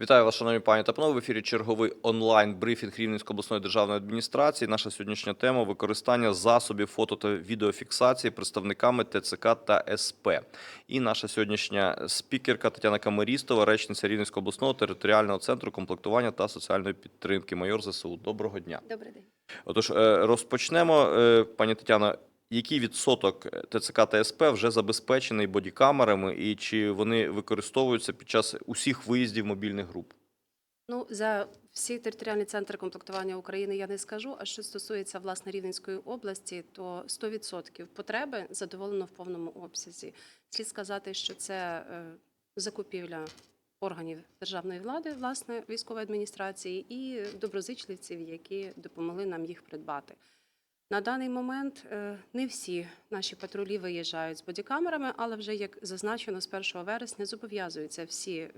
Вітаю вас, шановні пані та панове. В ефірі черговий онлайн брифінг Рівненської обласної державної адміністрації. Наша сьогоднішня тема використання засобів фото та відеофіксації представниками ТЦК та СП. І наша сьогоднішня спікерка Тетяна Камерістова, речниця Рівненського обласного територіального центру комплектування та соціальної підтримки. Майор ЗСУ. Доброго дня. Добрий день. Отож, е, розпочнемо, е, пані Тетяно. Який відсоток ТЦК та СП вже забезпечений бодікамерами, і чи вони використовуються під час усіх виїздів мобільних груп? Ну за всі територіальні центри комплектування України я не скажу. А що стосується власне Рівненської області, то 100% потреби задоволено в повному обсязі. Слід сказати, що це е, закупівля органів державної влади, власне, військової адміністрації і доброзичливців, які допомогли нам їх придбати. На даний момент е, не всі наші патрулі виїжджають з бодікамерами, але вже як зазначено, з 1 вересня зобов'язуються всі е,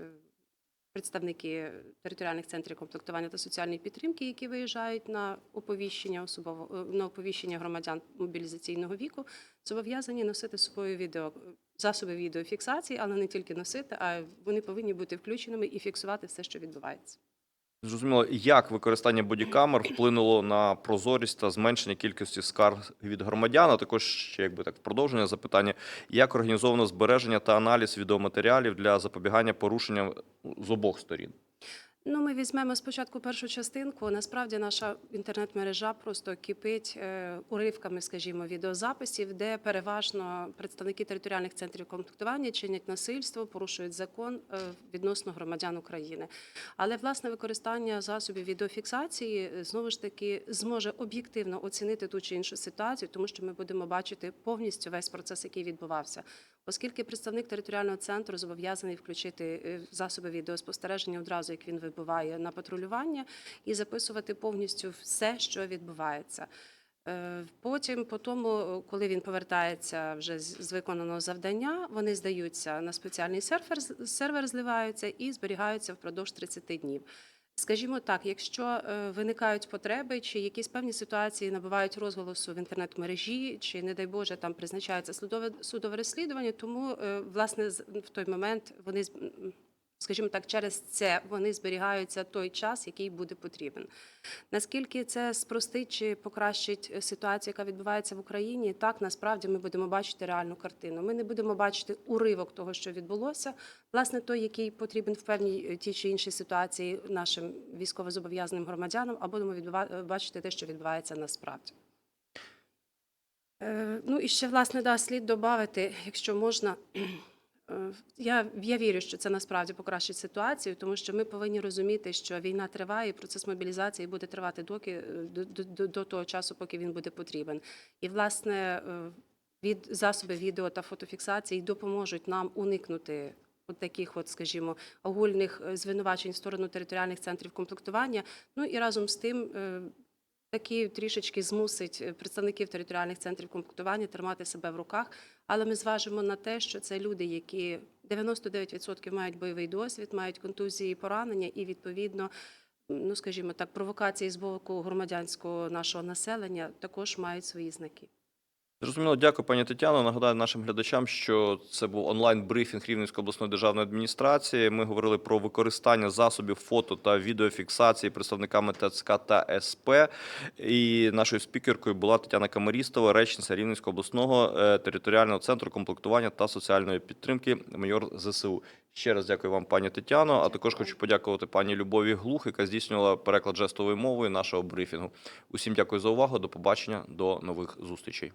представники територіальних центрів комплектування та соціальної підтримки, які виїжджають на оповіщення особово е, на оповіщення громадян мобілізаційного віку, зобов'язані носити собою відео засоби відеофіксації, але не тільки носити, а вони повинні бути включеними і фіксувати все, що відбувається. Зрозуміло, як використання бодікамер вплинуло на прозорість та зменшення кількості скарг від громадян, а також ще якби так в продовження запитання, як організовано збереження та аналіз відеоматеріалів для запобігання порушенням з обох сторін. Ну, ми візьмемо спочатку першу частинку. Насправді наша інтернет-мережа просто кипить е, уривками, скажімо, відеозаписів, де переважно представники територіальних центрів комплектування чинять насильство, порушують закон е, відносно громадян України. Але власне використання засобів відеофіксації е, знову ж таки зможе об'єктивно оцінити ту чи іншу ситуацію, тому що ми будемо бачити повністю весь процес, який відбувався. Оскільки представник територіального центру зобов'язаний включити е, засоби відеоспостереження одразу, як він вибуває на патрулювання, і записувати повністю все, що відбувається. Е, Потім, по тому, коли він повертається вже з виконаного завдання, вони здаються на спеціальний сервер, сервер зливаються і зберігаються впродовж 30 днів. Скажімо так, якщо е, виникають потреби, чи якісь певні ситуації набувають розголосу в інтернет-мережі, чи, не дай Боже, там призначається судове судове розслідування, тому е, власне в той момент вони скажімо так, через це вони зберігаються той час, який буде потрібен. Наскільки це спростить чи покращить е, ситуацію, яка відбувається в Україні, так насправді ми будемо бачити реальну картину. Ми не будемо бачити уривок того, що відбулося, власне, той, який потрібен в певній е, тій чи іншій ситуації нашим військовозобов'язаним громадянам, а будемо е, бачити те, що відбувається насправді. Ну і ще власне да, слід додати, якщо можна. Е, Я, я вірю, що це насправді покращить ситуацію, тому що ми повинні розуміти, що війна триває, і процес мобілізації буде тривати доки е, до, до, до, того часу, поки він буде потрібен. І власне е, від засоби відео та фотофіксації допоможуть нам уникнути. От таких, от, скажімо, огульних звинувачень в сторону територіальних центрів комплектування. Ну і разом з тим такі трішечки змусить е, представників територіальних центрів комплектування тримати себе в руках. Але ми зважимо на те, що це люди, які 99% мають бойовий досвід, мають контузії, поранення, і відповідно, ну скажімо так, провокації з боку громадянського нашого населення також мають свої знаки. Зрозуміло, дякую, пані Тетяно. Нагадаю нашим глядачам, що це був онлайн-брифінг Рівненської обласної державної адміністрації. Ми говорили про використання засобів фото та відеофіксації представниками ТЦК та СП. І нашою спікеркою була Тетяна Камерістова, речниця Рівненського обласного е, територіального центру комплектування та соціальної підтримки, майор ЗСУ. Ще раз дякую вам, пані Тетяно. А також хочу подякувати пані Любові Глух, яка здійснювала переклад жестовою мовою нашого брифінгу. Усім дякую за увагу. До побачення, до нових зустрічей.